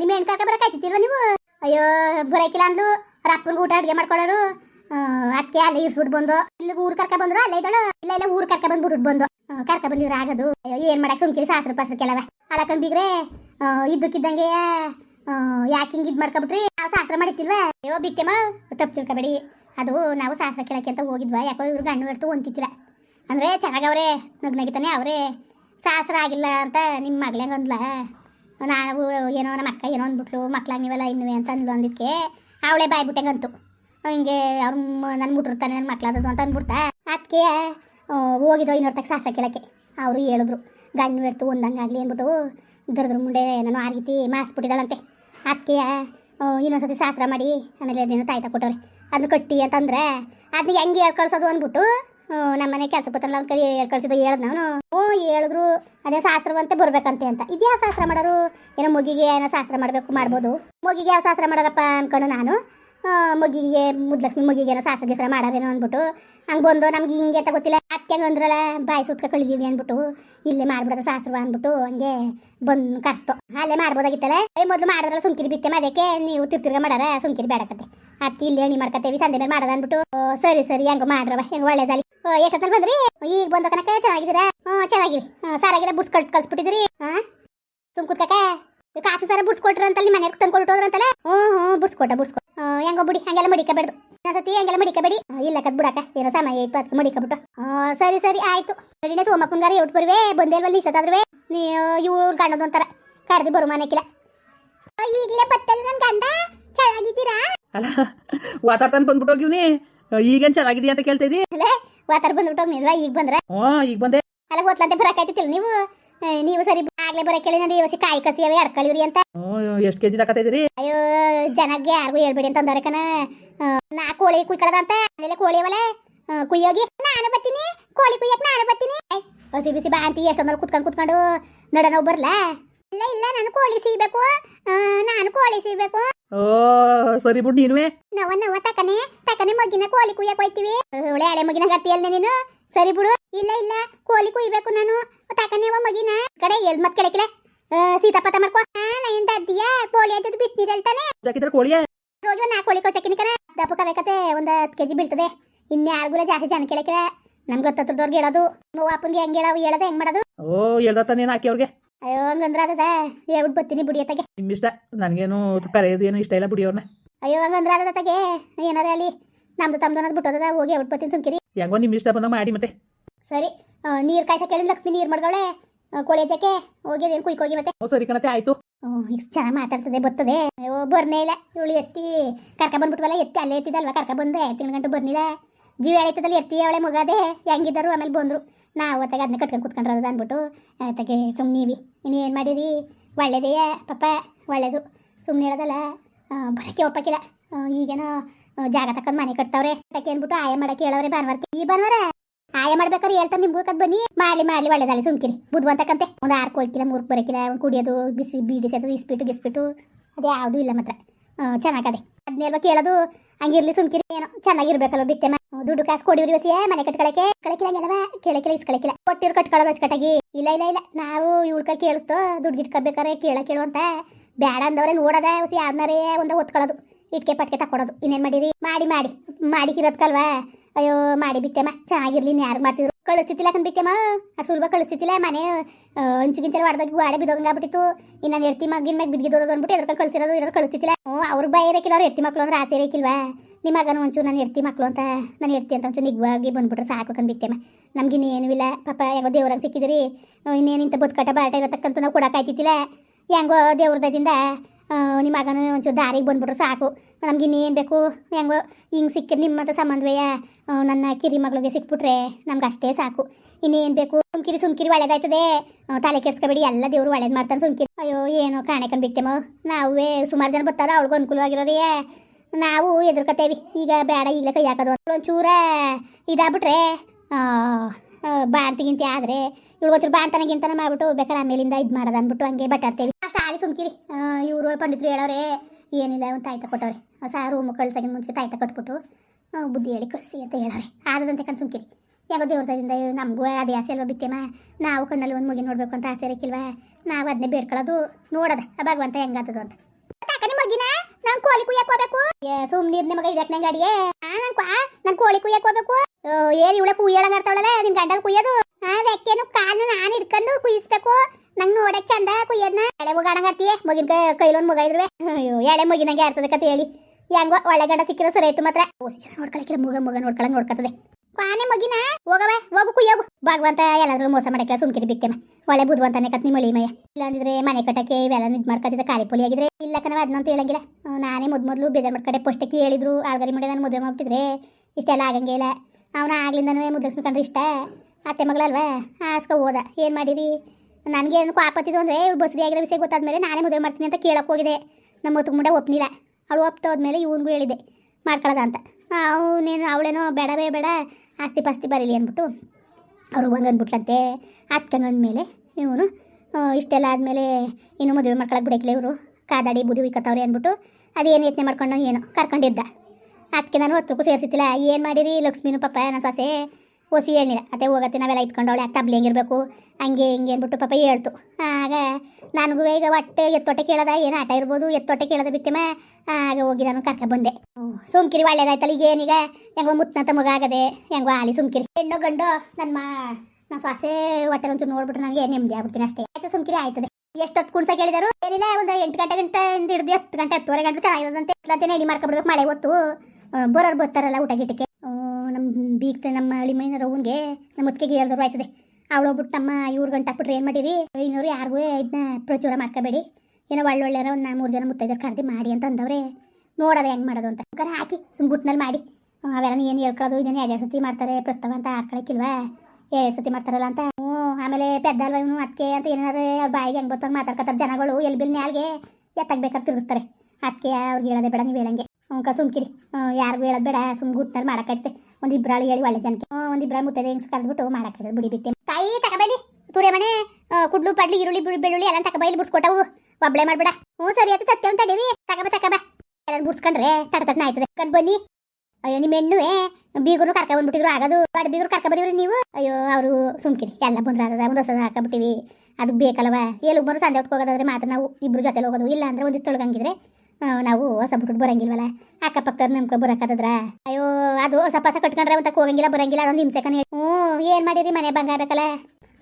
ನಿಮ್ಮ ಹೆಣ್ ಕರ್ಕ ಬರಕಾಯ್ತಿಲ್ವ ನೀವು? ಅಯ್ಯೋ ಬರಕಿಲ್ಲ ಅಂದ್ಲು. ರಪ್ಪನ್ಗೆ ಊಟ ಅಡುಗೆ ಮಾಡ್ಕೊಳ್ಳೋರು ಅಕ್ಕಿ ಅಲ್ಲೇ ಇರ್ಸ್ಬಿಟ್ಟು ಬಂದು. ಇಲ್ಲಿ ಊರ್ ಕರ್ಕ ಬಂದ್ರು ಅಲ್ಲೇ ಇದ್ದಾಳು. ಇಲ್ಲ ಇಲ್ಲ ಊರ್ ಕರ್ಕ ಬಂದು. ಆ, ಕರ್ಕ ಬಂದಿದ್ರೆ ಆಗದು. ಅಯ್ಯೋ ಏನ್ ಮಾಡಕ್ ಸುಮ್ಕಿರಿ ಸಾಸ್ರು ಪಾಸ್ರ ಕೆಲವ. ಅಲಕನ್ ಬಿಗ್ರೆ ಇದ್ದಕ್ಕಿದ್ದಂಗೆ ಯಾಕೆ ಹಿಂಗೆ ಇದು ಮಾಡ್ಕೊಬಿಟ್ರಿ? ನಾವು ಸಾಸ್ರ ಮಾಡಿತಿಲ್ವಾ ಅಯ್ಯೋ ಬಿತ್ತೆಮ್ಮ. ತಪ್ಪು ತಿಳ್ಕೊಬೇಡಿ. ಅದು ನಾವು ಸಾಸ್ರ ಕೇಳಕ್ಕೆ ಅಂತ ಹೋಗಿದ್ವಾ. ಯಾಕೋ ಇವ್ರು ಗಂಡು ಹಿಡ್ತು ಒಂತಿತ್ತಿಲ್ಲ ಅಂದ್ರೆ ಚೆನ್ನಾಗವ್ರೆ ನಗ್ನಗಿತಾನೆ ಅವರೇ. ಸಾಸ್ರ ಆಗಿಲ್ಲ ಅಂತ ನಿಮ್ಮ ಮಗ್ಳಂಗೆ ಅಂದ್ಲ. ನಾವು ಏನೋ ನಮ್ಮ ಅಕ್ಕ ಏನೋ ಅಂದ್ಬಿಟ್ಲು, ಮಕ್ಳಾಗ ನೀವೆಲ್ಲ ಇನ್ನುವೆ ಅಂತ ಅಂದ್ಲು ಅಂದಿದ್ಕೆ, ಅವಳೆ ಬಾಯ್ ಬಿಟ್ಟಂಗಂತು ಹಿಂಗೆ ಅವ್ರ ನನ್ನ ಮುಟ್ಟಿರ್ತಾನೆ ನನ್ನ ಮಕ್ಳಾದದು ಅಂತ ಅಂದ್ಬಿಡ್ತಾ ಅದಕ್ಕೆ ಹೋಗಿದ್ದೋ ಇನ್ನೊರ್ ತಕ್ಕ ಸಾಸ ಕೇಳಕ್ಕೆ. ಅವರು ಹೇಳಿದ್ರು, ಗಂಡು ಬಿಡ್ತು ಒಂದಂಗಾಗ್ಲಿ ಅಂದ್ಬಿಟ್ಟು, ದರದ್ರ ಮುಂದೆ ನಾನು ರೀತಿ ಮಾಡಿಸ್ಬಿಟ್ಟಿದ್ದಾಳಂತೆ. ಅದಕ್ಕೆ ಇನ್ನೊಂದ್ಸತಿ ಶಾಸ್ತ್ರ ಮಾಡಿ, ಆಮೇಲೆ ಅದೇನೋ ತಾಯ್ತ ಕೊಟ್ಟವ್ರೆ. ಅದನ್ನ ಕಟ್ಟಿ ಅಂತಂದ್ರೆ ಅದನ್ನ ಹೆಂಗೆ ಕಳ್ಸೋದು ಅಂದ್ಬಿಟ್ಟು ನಮ್ಮ ಮನೆ ಕೆಲಸ ಪತ್ರ ಅವ್ನ ಕೈ ಹೇಳ್ದ ನಾನು. ಹ್ಞೂ ಹೇಳಿದ್ರು ಅದೇ ಶಾಸ್ತ್ರವಂತೆ ಬರ್ಬೇಕಂತೆ ಅಂತ. ಇದ್ಯಾವ ಶಾಸ್ತ್ರ ಮಾಡೋರು? ಏನೋ ಮುಗಿಗೆ ಏನೋ ಶಾಸ್ತ್ರ ಮಾಡಬೇಕು ಮಾಡ್ಬೋದು. ಮುಗಿಗೆ ಯಾವ ಶಾಸ್ತ್ರ ಮಾಡಾರಪ್ಪ ಅನ್ಕೊಂಡು ನಾನು. ಮುಗಿಗೆ ಮುದ್ಲಕ್ಷ್ಮಿ ಮುಗಿಗೆ ಏನೋ ಶಾಸ್ತ್ರ ಗೀಸ್ರ ಮಾಡೋದೇನೋ ಅಂದ್ಬಿಟ್ಟು. ಹಂಗೆ ಬಂದು ನಮ್ಗೆ ಹಿಂಗೆ ಅಂತ ಗೊತ್ತಿಲ್ಲ. ಅತ್ತೆಗೆ ಅಂದ್ರಲ್ಲ ಬಾಯಿ ಸುತ್ತ ಕಳಿದೀವಿ ಅಂದ್ಬಿಟ್ಟು. ಇಲ್ಲೇ ಮಾಡ್ಬಿಡೋದು ಶಾಸ್ತ್ರವ ಅಂದ್ಬಿಟ್ಟು ಹಂಗೆ ಬಂದು ಕರ್ಸ್ತು. ಅಲ್ಲೇ ಮಾಡ್ಬೋದಾಗಿತ್ತಲ್ಲ? ಏ ಮೊದಲು ಮಾಡಿದ್ರಲ್ಲ ಸುಮ್ಕಿರಿ ಬಿತ್ತೆ ಅದಕ್ಕೆ. ನೀವು ತಿರ್ತಿರ್ಗ ಮಾಡಾರ ಸುಮ್ಕಿರಿ ಬೇಡಕತ್ತೆ ಅತ್ತಿ ಇಲ್ಲಿ ಎಣ್ಣೆ ಮಾಡ್ಕತ್ತೇವಿ ಸಂದೆ ಮೇಲೆ ಮಾಡೋದು ಅಂದ್ಬಿಟ್ಟು. ಓ, ಸರಿ ಸರಿ ಹೆಂಗೋ ಮಾಡ್ರವ ಹೆಂಗೆ ಒಳ್ಳೇದಲ್ಲಿ ಎಷ್ಟೊತ್ತಲ್ಲಿ ಬಂದ್ರಿ? ಈಗ ಬಂದ ಕನಕ ಚೆನ್ನಾಗಿದ್ದೀರಾ? ಹ್ಞೂ ಚೆನ್ನಾಗಿವಿ. ಸಾರಾಗಿರ ಬುಡ್ಸ್ ಕಟ್ ಕಳ್ಸ್ಬಿಟ್ಟಿದ್ರಿ ಹಾಂ ಸುಮ್ ಕುತ್ಕಕ ಕಾಸು ಸರ ಬುಡ್ಸ್ ಕೊಟ್ರ ಅಂತಲ್ಲಿ ಮನೆಗೆ ತಂದು ಕೊಟ್ಟೋದ್ರಂತಲ್ಲ ಹ್ಞೂ ಹ್ಞೂ ಬುಡ್ಸ್ ಕೊಟ್ಟ ಬುಡ್ಸ್ ಕೊಟ್ಟ. ಹೆಂಗೋ ಬಿಡಿ ಹಂಗೆಲ್ಲ ಮಡಿಕಬೇಡ್ದು. ಸತಿ ಹಂಗೆಲ್ಲ ಮಡಿಕಬೇಡಿ. ಇಲ್ಲ ಕದ್ ಬಿಡಕ ಏನೋ ಸಮಯ ಇತ್ತು ಅದಕ್ಕೆ ಮಡಿಕಬಿಟ್ಟು. ಸರಿ ಸರಿ ಆಯ್ತು. ಸರಿನೇ ಸೋಮಪ್ಪಂಗಾರ ಇಟ್ಟು ಬರುವೆ? ಬಂದೇ ಇಷ್ಟಾದ್ರುವೆ ನೀ ನೀವು ಇವ್ರು ಗಂಡದು ಒಂಥರ ಕಡ್ದು ಬರು ಮನೆಕಿಲ್ಲ ಈಗಲೇ ಬತ್ತಲ್ಲ ನನ್ನ ಗಂಡ? ಚೆನ್ನಾಗಿದ್ದೀರಾ? ಅಲ್ಲ ವಾತಾವರಣ ಬಂದ್ಬಿಟ್ಟು ಹೋಗಿವ್ನಿ. ಈಗೇನು ಚೆನ್ನಾಗಿದೆಯಾ ಅಂತ ಕೇಳ್ತಾ ಇದ್ದೀನಿ ಅಲ್ಲೇ ವಾತಾರ ಬಂದ್ಬಿಟ್ಟು ಹೋಗ್ನಿಲ್ವಾ ಈಗ ಬಂದ್ರೆ? ಹ್ಞೂ ಈಗ ಬಂದೆ. ಅಲ್ಲ ಓದ್ಲಂತೆ ಬರಕಾಯ್ತಿತ್ತಿಲ್ಲ ನೀವು? ನೀವು ಸರಿ ಆಗ್ಲೇ ಬರಕೇಳಿ ನಾನು ಇವಸಿ ಕಾಯಿ ಕಸಿ ಅವೆ ಅಡ್ಕಳಿವ್ರಿ ಅಂತ. ಎಷ್ಟು ಕೆಜಿ ಅಯ್ಯೋ ಜನಕ್ಕೆ ಯಾರಿಗೂ ಹೇಳ್ಬೇಡಿ ಅಂತ ಅಂದವ್ರೆ ಕಣ. ನಾ ಕೋಳಿ ಕುಯ್ಕೊಳ್ಳೋದ ಅಂತ. ಅಲ್ಲೇ ಕೋಳಿ ಅವಲ್ಲ ಕುಯ್ಯೋಗಿ ನಾನು ಬರ್ತೀನಿ. ಕೋಳಿ ಕುಯ್ಯಕ್ ನಾನು ಬರ್ತೀನಿ. ಐ, ಹಸಿ ಬಿಸಿ ಬಾ ಅಂತಿ ಎಷ್ಟೊಂದಲ್ಲಿ ಕುತ್ಕೊಂಡು ಕುತ್ಕೊಂಡು ನಡ ನಾವು ಬರ್ಲಾ? ಇಲ್ಲ ಇಲ್ಲ ನಾನು ಕೋಳಿ ಸೀಬೇಕು ನಾನು ಕೋಳಿ ಸೀಬೇಕು ಓ ಸರಿ ಬಿಡು ನೀನುವೆ ನವ ನವ ತಕನೆ ತಕನೆ ಮಗಿನ ಕೋಳಿ ಕುಯ್ಯಕ್ ಹೋಯ್ತಿವಿ. ಒಳ್ಳೆ ಹಳೆ ಮಗಿನ ಗಟ್ಟಿಯಲ್ಲ ನೀನು. ಸರಿ ಬಿಡು. ಇಲ್ಲ ಇಲ್ಲ ಕೋಳಿ ಕುಯ್ಬೇಕು ನಾನು. ತಕನೆ ಅವ ಮಗಿನ ಕಡೆ ಎಲ್ ಮತ್ ಕೆಳಕಿಲೆ ಸೀತಾಪತ ಮಾಡ್ಕೋ. ನಯನ್ ದದ್ದಿಯ ಕೋಳಿ ಅದ್ದು ಬಿಸಿನೀರ್ ಕೋಳಿಯ? ರೋಜು ನಾ ರೋಗಿ ಕೋಳಿ ಕೊಚ್ಚಕಿನ ಕಣ. ದಪ್ಪಕ ಬೇಕತ್ತೆ ಒಂದು ಹತ್ತು ಕೆಜಿ ಬೀಳ್ತದೆ. ಇನ್ಯಾರಿಗೂ ಜಾಸ್ತಿ ಜನ ಕೇಳಕ್ರೆ ನಮ್ಗೆ ಗೊತ್ತತ್ರದವ್ರಿಗೆ ಹೇಳೋದು. ನೋವು ಅಪ್ಪನ್ಗೆ ಹೆಂಗೆ ಹೇಳೋದು ಹೇಳದೆ ಹೆಂಗ್ ಮಾಡೋದು? ಓ ಹೇಳ್ದತ್ತ ನೀನು ಹಾಕಿ ಅವ್ರಿಗೆ. ಅಯ್ಯೋ ಹಂಗಂದ್ರೆ ಅದದ ಹೇಳ್ಬಿಟ್ಟು ಬರ್ತೀನಿ ಬುಡಿಯತ್ತಾಗೆ ನಿಮ್ಮಿಷ್ಟ? ನನಗೇನು ಕರೆಯೋದು ಏನು ಇಷ್ಟ ಇಲ್ಲ ಬಿಡಿ ಅವ್ರನ್ನ ಅಯ್ಯೋ ಹಂಗಂದ್ರೆ ಅದತ್ತಾಗೆ ಏನಾರ ಅಲ್ಲಿ ನಮ್ದು ತಮ್ದು ಅನ್ನೋದು ಬಿಟ್ಟೋದದ ಹೋಗಿ ಹೇಳ್ಬಿಟ್ಟು ಬರ್ತೀನಿ ಸುಮ್ಕಿರಿ. ಹೆಂಗೋ ನಿಮ್ಮ ಇಷ್ಟ ಬಂದಾಗ ಮಾಡಿ ಮತ್ತೆ. ಸರಿ ನೀರು ಕಾಯ್ಸಕ್ಕೆ ಕೇಳಿ ಲಕ್ಷ್ಮಿ ನೀರು ಮಾಡ್ಗವಳೆ? ಕೋಳಿ ಹೋಗಿ ಅದೇನು ಕುಯ್ಕೋಗಿ ಮತ್ತೆ. ಓ ಸರಿ ಕಣತೆ ಆಯ್ತು. ಈಗ ಚೆನ್ನಾಗಿ ಮಾತಾಡ್ತದೆ ಬರ್ತದೆ. ಅಯ್ಯೋ ಬರ್ನೇ ಇಲ್ಲ. ಇವಳು ಎತ್ತಿ ಕರ್ಕ ಬಂದ್ಬಿಟ್ವಲ್ಲ ಎತ್ತಿ ಅಲ್ಲೇ ಎತ್ತಿದಲ್ವಾ ಕರ್ಕ ಬಂದೆ. ತಿಂಗಳ ಗಂಟು ಬರ್ನಿಲ್ಲ. ಜೀವ ಎಳಿತದಲ್ಲಿ ಎತ್ತಿ ಅವಳೆ ಮುಗದೆ ಹೆಂಗಿದ್ದರು, ಆಮೇಲೆ ಬಂದರು. ನಾವು ಹೊತ್ತಾಗ ಅದನ್ನ ಕಟ್ಕೊಂಡು ಕುತ್ಕೊಂಡ್ರದ ಅಂದ್ಬಿಟ್ಟು ಆಯ್ತಾಗೆ ಸುಮ್ಮನೆ ನೀವಿ. ಇನ್ನೇನು ಮಾಡಿರಿ? ಒಳ್ಳೇದೆಯೇ ಪಾಪ, ಒಳ್ಳೇದು. ಸುಮ್ಮನೆ ಹೇಳೋದಲ್ಲ ಬರೋಕ್ಕೆ ಒಪ್ಪಕ್ಕಿಲ್ಲ ಈಗೇನೋ ಜಾಗ ತಕ್ಕಂದು ಮನೆ ಕಟ್ತಾವ್ರೆ ಅದಕ್ಕೆ ಅಂದ್ಬಿಟ್ಟು ಆಯ ಮಾಡಕ್ಕೆ ಹೇಳವ್ರೆ ಭಾನುವಾರಕ್ಕೆ ಈ ಭಾನುವಾರ ಆಯ ಮಾಡ್ಬೇಕಾದ್ರೆ ಹೇಳ್ತಾರೆ ನಿಮ್ಗೂ ಕದ್ ಬನ್ನಿ. ಮಾಡಲಿ ಮಾಡಲಿ ಒಳ್ಳೇದಲ್ಲ ಸುಮ್ಕಿರಿ. ಬುದ್ವಂತಕ್ಕಂತೆ ಒಂದು ಆರ್ಕು ಹೋಯ್ಕಿಲ್ಲ ಮೂರ್ಕು ಬರಕಿಲ್ಲ. ಒಂದು ಕುಡಿಯೋದು, ಬಿಸಿ ಬೀಡಿಸೋದು ಇಸ್ಬಿಟ್ಟು, ಗಿಸ್ಬಿಟ್ಟು ಅದು ಯಾವುದೂ ಇಲ್ಲ ಮಾತ್ರ. ಚೆನ್ನಾಗದೆ. ಚೆನ್ನಾಗದೆ ಅದನ್ನೆಲ್ವ ಕೇಳೋದು ಹಂಗಿರ್ಲಿ, ಸುಮ್ಕಿರಿ, ಏನೋ ಚೆನ್ನಾಗಿರ್ಬೇಕಲ್ಲ ಬಿತ್ತೆ ದುಡ್ಡು ಕಾಸು ಕೊಡಿವ್ರಿ ವಸಿಯೇ ಮನೆ ಕಟ್ಕೊಳಕ್ಕೆ. ಕಳಕಿಲ್ಲಂಗೆಲ್ಲವ ಕೇಳಕಿಲ್ಲ ಇಸ್ಕೊಳಕಿಲ್ಲ. ಕೊಟ್ಟಿರು ಕಟ್ಕೊಳ್ಳೋ ಅಚ್ಚುಕಟ್ಟಾಗಿ ಇಲ್ಲ ಇಲ್ಲ ಇಲ್ಲ. ನಾವು ಇವಳ ಕೈ ಕೇಳಿಸ್ತೋ, ದುಡ್ಡು ಗಿಟ್ಕೋಬೇಕಾರೆ ಕೇಳ, ಕೇಳು ಅಂತ. ಬೇಡ ಅಂದವ್ರೆ ನೋಡದ ಹೊಸಿ ಯಾವ್ದಾರೇ ಒಂದು ಹೊತ್ಕೊಳ್ಳೋದು ಇಟ್ಕೆ ಪಟ್ಕೆ ತಕೊಡೋದು ಇನ್ನೇನು ಮಾಡಿರಿ? ಮಾಡಿ ಮಾಡಿ. ಮಾಡಿ ಇರೋದ್ಕಲ್ವಾ ಅಯ್ಯೋ, ಮಾಡಿ ಬಿತ್ತೆಮ್ಮ ಚೆನ್ನಾಗಿರ್ಲಿ ಯಾರು ಮಾಡ್ತಿದ್ರು? ಕಳಿಸ್ತಿತ್ತಿಲ್ಲ ಕಣ್ ಬಿತ್ತೆಮ್ಮ ಅಷ್ಟು ಸುಲಭ ಕಳಿಸ್ತಿತ್ತಿಲ್ಲ. ಮನೆ ಆ, ಹಂಚು ಗಿಂಚಲ ಹೊಡೆದಾಗ ಗಾಡಿ ಬಿದ್ದೋಗಂಗಾಗ್ಬಿಟ್ಟಿತ್ತು ಇನ್ನು ನಾನು ಎರ್ತಿ ಮಗಿನ ಮ್ಯಾಗ ಬಿದ್ದಿದ್ದೋದು ಅಂದ್ಬಿಟ್ಟು ಎದ್ರ ಕಳಿಸಿರೋದು ಇದ್ರ ಕಳಿಸ್ತಿತ್ತಿಲ್ಲ. ಹ್ಞೂ ಅವ್ರ ಭಯ ಇರಕ್ಕಿಲ್ಲ ಅವ್ರು ಎರ್ತಿ ಮಕ್ಳು ಅಂದ್ರೆ ಆಸೆ ಇರಕ್ಕಿಲ್ವಾ ನಿಮ್ಮ ಮಗನ ಒಂಚೂರು ನಾನು ಎರ್ತಿ ಮಕ್ಳು ಅಂತ ನಾನು ಎರ್ತಿ ಅಂತ ಒಂಚೂರು ನಿಗ್ವಾಗಿ ಬಂದ್ಬಿಟ್ರೆ ಸಾಕು ಕಂಡು ಬಿತ್ತೆಮ್ಮ ನಮ್ಗಿನ್ನೇನು ಇಲ್ಲ. ಪಾಪ ಹೆಂಗೋ ದೇವ್ರಂಗೆ ಸಿಕ್ಕಿದ್ರಿ. ಇನ್ನೇನು ಇಂಥ ಬದುಕಟ ಬಾಟ ಇರತಕ್ಕಂತ ನಾವು ಕೊಡೋಕ್ಕಾಯ್ತಿತ್ತಿಲ್ಲ ಹೆಂಗೋ ದೇವ್ರದಿಂದ ನಿಮ್ಮ ಮಗನ ಒಂಚೂರು ದಾರಿಗೆ ಬಂದ್ಬಿಟ್ರೆ ಸಾಕು. ನಮ್ಗೆ ಇನ್ನೇನು ಬೇಕು? ಹೆಂಗೋ ಹಿಂಗೆ ನಿಮ್ಮ ನಿಮ್ಮಂಥ ಸಂಬಂಧವೇ? ನನ್ನ ಕಿರಿ ಮಗಳಿಗೆ ಸಿಕ್ಬಿಟ್ರೆ ನಮ್ಗೆ ಅಷ್ಟೇ ಸಾಕು. ಇನ್ನೇನು ಬೇಕು? ಸುಮ್ಕಿರಿ ಸುಮ್ಕಿರಿ, ಒಳ್ಳೇದಾಯ್ತದೆ. ತಲೆ ಕೆಡ್ಸ್ಕೊಬೇಡಿ, ಎಲ್ಲ ದೇವ್ರು ಒಳ್ಳೇದು ಮಾಡ್ತಾನೆ ಸುಮ್ಕಿರಿ. ಅಯ್ಯೋ, ಏನೋ ಕಾಣಕನ್ ಬಿಕ್ತೆಮೋ ನಾವೇ ಸುಮಾರು ಜನ ಬರ್ತಾರ ಅವಳಿಗೂ ಆಗಿರೋರಿ ನಾವು ಎದುರ್ಕತ್ತೇವಿ. ಈಗ ಬೇಡ, ಈಗಲೇ ಕೈ ಹಾಕೋದು. ಒಂಚೂರ ಇದಾಗ್ಬಿಟ್ರೆ ಬಾಣ್ತಿ ಗಿಂತಿ ಆದರೆ ಬಾಣ್ತನ ಗಿಂತನ ಮಾಡ್ಬಿಟ್ಟು ಬೇಕಾದ್ರೆ ಆಮೇಲಿಂದ ಇದು ಮಾಡೋದು ಅಂದ್ಬಿಟ್ಟು ಹಂಗೆ ಬಟ್ಟಾಡ್ತೇವಿ ಅಷ್ಟು ಆಲಿ ಸುಮ್ಕಿರಿ. ಇವರು ಪಂಡಿತರು ಹೇಳೋರೆ, ಏನಿಲ್ಲ, ಒಂದು ತಾಯ್ತ ಕೊಟ್ಟವ್ರೆ. ಸಾ ರೂಮ್ ಕಳ್ಸಾಗಿ ಮುಂಚೆ ತಾಯ್ತ ಕಟ್ಬಿಟ್ಟು ಬುದ್ಧಿ ಹೇಳಿ ಕಳಿಸಿ ಅಂತ ಹೇಳೋರೆ ಆದದಂತೆ ಕಣ್ ಸುಮ್ಕಿರಿ. ಯಾಕೋ ದೇವ್ರದಿಂದ ನಮಗೂ ಅದೇ ಆಸೆ ಅಲ್ವಾ ಬಿತ್ತೆಮ್ಮ ನಾವು ಕಣ್ಣಲ್ಲಿ ಒಂದು ಮುಗಿ ನೋಡಬೇಕು ಅಂತ ಆಸೆ ಇರಕ್ಕಿಲ್ವಾ ನಾವು ಅದನ್ನೇ ಬೇಡ್ಕೊಳ್ಳೋದು ನೋಡದ. ಭಗವಂತ ಹೆಂಗಾತದ ಅಂತ. ಮಗಿನ ನಾನು ಕೋಳಿ ಕುಯ್ಯಕ್ ಹೋಗ್ಬೇಕು. ಸುಮ್ಮನೆ ನಿಮಗ ಇದಕ್ಕೆ ನಂಗೆ ಅಡಿಯೇ? ನಾನು ನಾನು ಕೋಳಿ ಕುಯ್ಯಕ್ಕೆ ಹೋಗ್ಬೇಕು. ಏನ್ ಇವಳ ಕುಯ್ಯಳಂಗ ಆಡ್ತಾವಳಲ್ಲ? ನಿನ್ ಗಂಡಲ್ ಕುಯ್ಯೋದು? ಆ ರೆಕ್ಕೆನು ಕಾಲು ನಾನು ಇಟ್ಕೊಂಡು ಕುಯ್ಸ್ಬೇಕು. ನಂಗ್ ನೋಡಕ್ ಚಂದ ಕುಯ್ಯದ್ನ. ಎಳೆ ಮುಗಾಡಂಗ ಆಡ್ತೀಯ? ಮಗಿನ ಕೈಲೊಂದ್ ಮಗ ಇದ್ರುವೆ ಅಯ್ಯೋ, ಎಳೆ ಮಗಿನಂಗೆ ಆಡ್ತದೆ ಕತೆ ಹೇಳಿ. ಹೆಂಗೋ ಒಳ್ಳೆ ಗಂಡ ಸಿಕ್ಕಿರೋ ಸರಿ ಆಯ್ತು ಮಾತ್ರ. ನೋಡ್ಕೊಳಕಿಲ್ಲ ಮುಗ ಮುಗ ನೋಡ್ಕೊಳಂಗ್ ನೋಡ್ಕೊತದೆ. ಕಾನೆ ಮಗಿನ? ಹೋಗವೆ ಹೋಗು, ಕುಯ್ಯೋಗು. ಭಗವಂತ ಎಲ್ಲಾದ್ರೂ ಮೋಸ ಮಾಡಕ್ಕೆ ಸುಮ್ಕಿರಿ ಬಿಕ್ತೇಮ ಒಳ್ಳೆ ಬುದ್ಧವಂತಾನೆ ಕತ್ನಿ ಮಳಿ ಮಯ. ಇಲ್ಲಾಂದಿದ್ರೆ ಮನೆ ಕಟ್ಟಕ್ಕೆ ಇವೆಲ್ಲ ನಿದ್ ಮಾಡ್ಕೊತಿದ್ದ ಖಾಲಿ ಪುಲಿ ಆಗಿದ್ರೆ ಇಲ್ಲ ಕಣವ ಅದನ್ನಂತ ಹೇಳಂಗಿಲ್ಲ. ನಾನೇ ಮೊದ್ ಮೊದ್ಲು ಬೇಜಾರ್ ಮಾಡ್ಕಡೆ ಪೋಸ್ಟಕ್ಕೆ ಹೇಳಿದ್ರು ಆಲ್ಗರಿ ಮಾಡಿ ನಾನು ಮದುವೆ ಮಾಡ್ಬಿಟ್ಟಿದ್ರೆ ಇಷ್ಟೆಲ್ಲ ಆಗಂಗೆ ಇಲ್ಲ. ಅವನ ಆಗ್ಲಿಂದನೂ ಮುದ್ರಿಸ್ಬೇಕಂದ್ರೆ ಇಷ್ಟ. ಅತ್ತೆ ಮಗಳಲ್ವಾ ಆಸ್ಕ ಹೋದ. ಏನು ಮಾಡಿರಿ ನನಗೆ ಏನು ಆಪತ್ತಿದ್ದು ಅಂದರೆ, ಇವ್ಳು ಬಸ್ರಿ ಆಗಿರೋ ವಿಷಯ ಗೊತ್ತಾದ್ಮೇಲೆ ನಾನೇ ಮದುವೆ ಮಾಡ್ತೀನಿ ಅಂತ ಕೇಳಕ್ಕೆ ಹೋಗಿದೆ ನಮ್ಮ ಹೊತ್ತು ಮುಂಡೆ ಒಪ್ನಿಲ್ಲ. ಅವಳು ಒಪ್ತೋದ್ಮೇಲೆ ಇವನಿಗೂ ಹೇಳಿದೆ ಮಾಡ್ಕೊಳ್ಳೋದ ಅಂತ. ಅವನೇನು, ಅವಳೇನೋ ಬೇಡವೇ ಬೇಡ, ಆಸ್ತಿ ಪಾಸ್ತಿ ಬರೀಲಿ ಅಂದ್ಬಿಟ್ಟು ಅವರು ಒಂದು ಅಂದ್ಬಿಟ್ಲಂತೆ. ಮೇಲೆ ಇವನು ಇಷ್ಟೆಲ್ಲ ಆದಮೇಲೆ ಇನ್ನೂ ಮದುವೆ ಮಾಡ್ಕೊಳಕ್ಕೆ ಬಿಡಕ್ಲೆ ಇವರು. ಕಾದಾಡಿ ಬುದಿ ಉಯ್ಕತ್ತವ್ರೆ ಅಂದ್ಬಿಟ್ಟು ಅದೇನು ಯತ್ನೆ ಮಾಡ್ಕೊಂಡು ಏನೋ ಕರ್ಕೊಂಡಿದ್ದ. ಅದಕ್ಕೆ ನಾನು ಹತ್ರಕ್ಕೂ ಸೇರಿಸಿತ್ತಿಲ್ಲ ಏನು ಮಾಡಿರಿ ಲಕ್ಷ್ಮೀನು ಪಾಪ ನನ್ನ ಸೊಸೆ? ಒಸಿ ಹೇಳಿಲ್ಲ ಅದೇ ಹೋಗತ್ತೆ, ನಾವೆಲ್ಲ ಇಟ್ಕೊಂಡವಳೆ ಯಾಕೆ ತಬ್ಲಿ ಹೆಂಗಿರ್ಬೇಕು? ಹಂಗೆ ಹಿಂಗೆ ಅಂದ್ಬಿಟ್ಟು ಪಾಪ ಹೇಳ್ತು. ಆಗ ನನಗೂ ಈಗ ಒಟ್ಟು ಎತ್ತೊಟ್ಟೆ ಕೇಳದ, ಏನು ಆಟ ಇರ್ಬೋದು? ಎತ್ತೊಟ್ಟೆ ಕೇಳದ ಬಿತ್ತೆಮ ಆಗ ಹೋಗಿ ನಾನು ಕರ್ಕ ಬಂದೆ. ಸುಮ್ಕಿರಿ ಒಳ್ಳೇದಾಯ್ತಲ್ಲ ಈಗ ಏನೀಗ ಹೆಂಗೋ ಮುತ್ತನಂತ ಮಗ ಆಗದೆ, ಹೆಂಗೋ ಆಲಿ ಸುಮ್ಕಿರಿ. ಹೆಣ್ಣು ಗಂಡು ನನ್ನ ಮಾ ನನ್ನ ಸೊಸೆ ಹೊಟ್ಟೆ ಒಂಚೂರು ನೋಡ್ಬಿಟ್ರೆ ನನಗೆ ನೆಮ್ಮದಿ ಆಗ್ಬಿಡ್ತೀನಿ ಅಷ್ಟೇ. ಆಯ್ತು ಸುಮ್ಕಿರಿ, ಆಯ್ತದೆ. ಎಷ್ಟೊತ್ತು ಕುಣ್ಸ ಕೇಳಿದರು? ಏನಿಲ್ಲ, ಒಂದು ಎಂಟು ಗಂಟೆ ಗಂಟೆ ಹಿಡಿದು ಹತ್ತು ಗಂಟೆ ಹತ್ತುವರೆ ಗಂಟೆ ಚೆನ್ನಾಗಿರೋದಂತೆ. ಇಲ್ಲಂತೆ ಎಡಿ ಮಾಡ್ಕೊಬಿಡ್ಬೇಕು ಮಳೆ ಹೊತ್ತು. ಬರೋರು ಬರ್ತಾರಲ್ಲ ಊಟ ಗಿಟಕ್ಕೆ? ನಮ್ಮ ಬೀಗ್ತೆ ನಮ್ಮ ಹಳ್ಳಿ ಮೈನ ರೌನ್ಗೆ ನಮ್ಮ ಮುತ್ತಿಗೆ ಹೇಳ್ದವ್ರು ಆಯ್ತದೆ. ಅವಳು ಹೋಗ್ಬಿಟ್ಟು ನಮ್ಮ ಇವ್ರ ಗಂಟೆ ಹಾಕ್ಬಿಟ್ರೆ ಏನು ಮಾಡಿರಿ? ಇನ್ನೂರು ಯಾರಿಗೂ ಇದನ್ನ ಪ್ರಚುರ ಮಾಡ್ಕೋಬೇಡಿ. ಏನೋ ಒಳ್ಳೊಳ್ಳೆಯರ ಒಂದು ಮೂರು ಜನ ಮುತ್ತೈದರ್ ಕರೆದಿ ಮಾಡಿ ಅಂತ ಅಂದವ್ರೆ. ನೋಡೋದು ಹೆಂಗೆ ಮಾಡೋದು ಅಂತ. ಕರೆ ಹಾಕಿ ಸುಮ್ಗುಟ್ನಲ್ಲಿ ಮಾಡಿ. ಆ, ಅವೆಲ್ಲ ಏನು ಹೇಳ್ಕೊಳ್ಳೋದು ಇದನ್ನ ಎರಡು ಸತಿ ಮಾಡ್ತಾರೆ ಪ್ರಸ್ತಾವ ಅಂತ ಆಡ್ಕೊಳಕ್ಕಿಲ್ವಾ ಎರಡು ಸತಿ ಮಾಡ್ತಾರಲ್ಲ ಅಂತ. ಹ್ಞೂ ಆಮೇಲೆ ಪೆದ್ದಲ್ವ ಇವನು ಅದಕ್ಕೆ ಅಂತ ಏನಾರು ಅವ್ರ ಬಾಯಿಗೆ ಹೆಂಗೆ ಗೊತ್ತಾಗ ಮಾತಾಡ್ಕೊತಾರೆ ಜನಗಳು ಎಲ್ಲಿ ಬಿಲ್ ನ್ಯಾಲ್ಗೆ ಎತ್ತಾಗಬೇಕಾದ್ರೆ ತಿರುಗಿಸ್ತಾರೆ. ಅದಕ್ಕೆ ಅವ್ರಿಗೆ ಹೇಳೋದೇ ಬೇಡ ನೀವು ಹೇಳಂಗೆ. ಅವ್ಕ ಸುಮ್ಕಿರಿ. ಯಾರಿಗೂ ಹೇಳೋದು ಬೇಡ ಸುಮ್ ಗುಟ್ನಲ್ಲಿ ಮಾಡಕ್ಕೈತೆ ಒಂದು ಇಬ್ಬರಾಳು ಹೇಳಿ ಒಳ್ಳೆ ಜನಕ್ಕೆ ಒಂದು ಇಬ್ಬರ ಮುತ್ತೈದೆ ಹೆಂಗ್ಸ್ ಕರೆದ್ಬಿಟ್ಟು ಮಾಡಕ್ಕೈತೆ ಬಿಡಿ ಬಿತ್ತೆ ತಾಯಿ ತಗಬೈಲಿ ತುರೆ ಮನೆ ಕುಡ್ಲು ಪಡ್ಲಿ ಈರುಳ್ಳಿ ಬುಳ್- ಬೆಳ್ಳುಳ್ಳಿ ಎಲ್ಲ ತಗಬೈಲಿ ಬಿಡ್ಸ್ಕೊಟ್ಟವು. ಒಬ್ಳೆ ಮಾಡ್ಬೇಡ. ಹ್ಞೂ ಸರಿ ಆಯ್ತು ತತ್ತೆ ಅಂತ ತಡೀರಿ. ತಗಬ ತಕಬ ಎಲ್ಲ ಬಿಡ್ಸ್ಕೊಂಡ್ರೆ ತಡ ತಟ್ಟನ ಆಯ್ತದೆ. ಕನ್ ಬನ್ನಿ. ಅಯ್ಯೋ ನಿಮ್ಮ ಹೆಣ್ಣುವೆ ಬೀಗರು ಕರ್ಕ ಬಂದ್ಬಿಟ್ಟಿದ್ರು ಆಗದು. ಗಡ್ ಬೀಗರು ಕರ್ಕ ಬರೀವ್ರಿ ನೀವು. ಅಯ್ಯೋ ಅವರು ಸುಮ್ಕಿರಿ. ಎಲ್ಲ ಬಂದ್ರೆ ಅದ ಒಂದು ಹೊಸದ ಹಾಕಬಿಟ್ಟಿವಿ. ಅದಕ್ಕೆ ಬೇಕಲ್ವ? ಎಲ್ಲಿಗೆ ಬರೋ ಸಂದೆ ಹೊತ್ಕೋಗೋದಾದ್ರೆ ಮಾತ್ರ ನಾವು ಇಬ್ರು ಜೊತೆಲಿ ಹೋಗೋದು. ಇಲ್ಲ ಅಂದ್ರೆ ಆ, ನಾವು ಹೊಸ ಬಿಟ್ಬಿಟ್ಟು ಬರಂಗಿಲ್ವಲ್ಲ? ಅಕ್ಕಪಕ್ಕದ ನಮ್ಗೆ ಬರಕತ್ತದ್ರ ಅಯ್ಯೋ, ಅದು ಹೊಸ ಪಸ ಕಟ್ಕೊಂಡ್ರೆ ಅಂತ ಹೋಗಂಗಿಲ್ಲ, ಬರಂಗಿಲ್ಲ ಅದೊಂದು ಹಿಂಸೆಕನ ಹ್ಞೂ, ಏನು ಮಾಡಿರಿ ಮನೆ ಬಂಗ ಬೇಕಲ್ಲ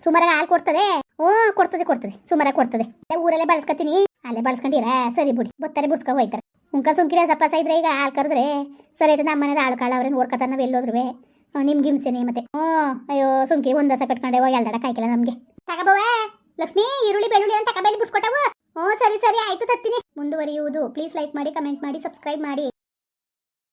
ಸುಮಾರಾಗಿ ಹಾಲು ಕೊಡ್ತದೆ? ಹ್ಞೂ, ಕೊಡ್ತದೆ ಕೊಡ್ತದೆ. ಸುಮಾರಾಗಿ ಕೊಡ್ತದೆ. ಊರಲ್ಲೇ ಬಳಸ್ಕೊತೀನಿ. ಅಲ್ಲೇ ಬಳಸ್ಕೊಂಡಿರ? ಸರಿ ಬಿಡಿ. ಬತ್ತಾರೆ ಬಿಡ್ಸ್ಕೊ ಹೋಯ್ತಾರೆ. ಉಂಕ ಸುಂಕಿರ ಹೊಸ ಪಸ ಇದ್ರೆ ಈಗ ಹಾಲು ಕರೆದ್ರೆ ಸರಿ ಅದು ನಮ್ಮ ಮನೇಲಿ ಆಳು ಕಾಳು ಅವ್ರೇನು ನೋಡ್ಕೊತಾರ ನಾವು ಎಲ್ಲೋದ್ರುವೆ. ನಿಮ್ಗೆ ಹಿಂಸೆನೆ ಮತ್ತೆ. ಹ್ಞೂ, ಅಯ್ಯೋ ಸುಂಕಿ ಒಂದು ದಸ ಕಟ್ಕೊಂಡೆ ಎಲ್ದಡ ಕಾಯ್ಕಿಲ್ಲ ನಮಗೆ. ತಗಬವ? ಲಕ್ಷ್ಮಿ, ಈರುಳ್ಳಿ, ಬೆಳ್ಳುಳ್ಳಿ ಅಂತ ತಗಬೈಲಿ ಬಿಡ್ಸ್ಕೊಟ್ಟವು. ಹ್ಞೂ ಸರಿ ಸರಿ ಆಯ್ತು ತತ್ತೀನಿ. ಮುಂದುವರಿಯುವುದು. ಪ್ಲೀಸ್ ಲೈಕ್ ಮಾಡಿ ಕಮೆಂಟ್ ಮಾಡಿ ಸಬ್ಸ್ಕ್ರೈಬ್ ಮಾಡಿ.